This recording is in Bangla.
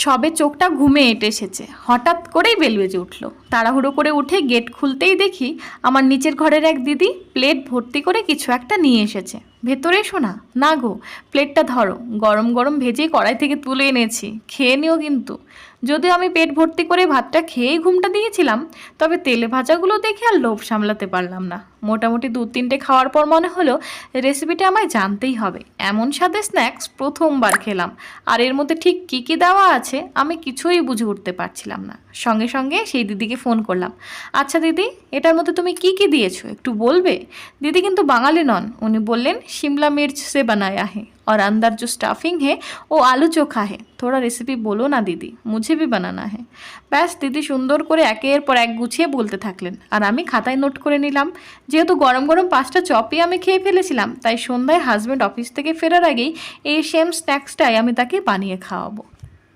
সবে চোখটা ঘুমে এঁটে এসেছে। হঠাৎ করেই বেল বেজে উঠল। তাড়াহুড়ো করে উঠে গেট খুলতেই দেখি আমার নিচের ঘরের এক দিদি প্লেট ভর্তি করে কিছু একটা নিয়ে এসেছে। ভেতরে এসো না গো, প্লেটটা ধরো। গরম গরম ভেজে কড়াই থেকে তুলে এনেছি, খেয়ে নিও কিন্তু। যদিও আমি পেট ভর্তি করে ভাতটা খেয়েই ঘুমটা দিয়েছিলাম, তবে তেলে ভাজাগুলো দেখে আর লোভ সামলাতে পারলাম না। মোটামুটি দু তিনটে খাওয়ার পর মনে হলো, রেসিপিটা আমায় জানতেই হবে। এমন স্বাদের স্ন্যাক্স প্রথমবার খেলাম, আর এর মধ্যে ঠিক কী কী দেওয়া আছে আমি কিছুই বুঝে উঠতে পারছিলাম না। সঙ্গে সঙ্গে সেই দিদিকে ফোন করলাম আচ্ছা দিদি, এটার মধ্যে তুমি কি কি দিয়েছ? একটু বলবে? দিদি কিন্তু বাঙালি নন, উনি বললেন शिमला मिर्च से बनाया है और अंदर जो स्टफिंग है वो आलू चोखा है थोड़ा रेसिपি বলো না দিদি মুঝে भी बनाना है ব্যাস দিদি সুন্দর করে একের পর এক গুছিয়ে বলতে থাকলেন আর আমি খাতায় নোট করে নিলাম যেহেতু গরম গরম পাঁচটা চপই আমি খেয়ে ফেলেছিলাম তাই সন্ধ্যায় হাজব্যান্ড অফিস থেকে ফেরার আগেই এই সেম স্ন্যাক্সটাই আমি তাকে বানিয়ে খাওয়াবো